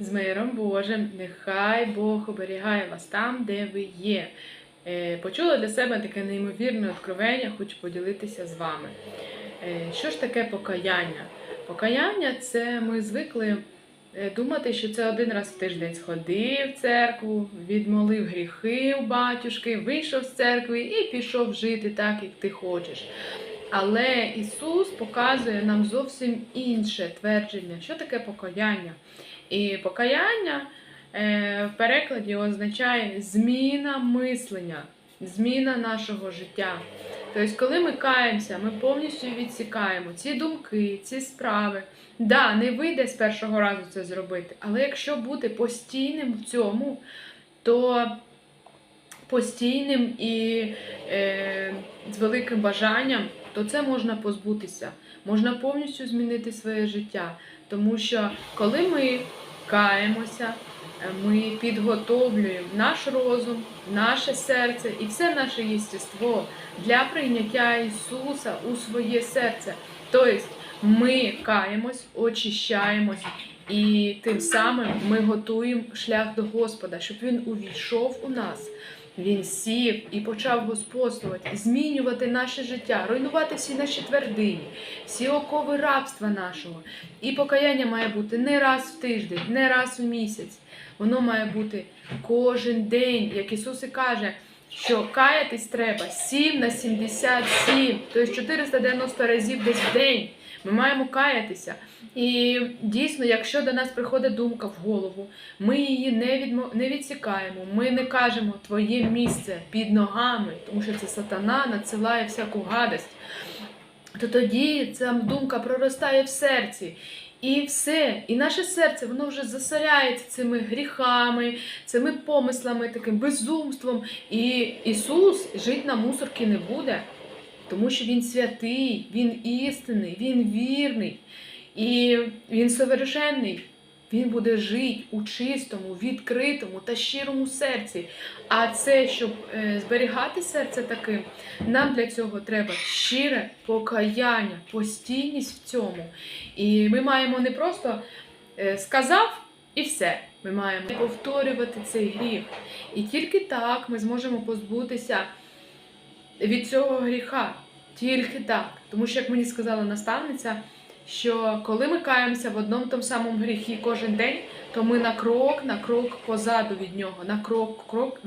З миром Божим, нехай Бог оберігає вас там, де ви є. Е, Почула для себе таке неймовірне откровення, хочу поділитися з вами. Е, Що ж таке покаяння? Покаяння це ми звикли е, думати, що це один раз в тиждень сходив в церкву, відмолив гріхи у батюшки, вийшов з церкви і пішов жити так, як ти хочеш. Але Ісус показує нам зовсім інше твердження, що таке покаяння. І покаяння е, в перекладі означає зміна мислення, зміна нашого життя. Тобто, коли ми каємося, ми повністю відсікаємо ці думки, ці справи. Да, не вийде з першого разу це зробити, але якщо бути постійним в цьому, то постійним і е, з великим бажанням, то це можна позбутися. Можна повністю змінити своє життя. Тому що коли ми каємося, е, ми підготовлюємо наш розум, наше серце і все наше єстество для прийняття Ісуса у своє серце. Тобто ми каємось, очищаємось, і тим самим ми готуємо шлях до Господа, щоб Він увійшов у нас. Він сів і почав господствувати, змінювати наше життя, руйнувати всі наші твердині, всі окови рабства нашого. І покаяння має бути не раз в тиждень, не раз в місяць. Воно має бути кожен день, як Ісус і каже, що каятись треба 7 на 77, тобто 490 разів десь в день. Ми маємо каятися. І дійсно, якщо до нас приходить думка в голову, ми її не, відмо... не відсікаємо, ми не кажемо твоє місце під ногами, тому що це сатана надсилає всяку гадость. То тоді ця думка проростає в серці. І все, і наше серце воно вже засоряється цими гріхами, цими помислами, таким безумством. І Ісус жить на мусорці не буде, тому що Він святий, Він істинний, Він вірний і Він совершенний. Він буде жити у чистому, відкритому та щирому серці. А це, щоб е, зберігати серце таким, нам для цього треба щире покаяння, постійність в цьому. І ми маємо не просто е, сказав і все. Ми маємо повторювати цей гріх. І тільки так ми зможемо позбутися від цього гріха. Тільки так. Тому що, як мені сказала наставниця, що коли ми каємося в одному тому самому гріхі кожен день, то ми на крок, на крок позаду від нього, на крок, крок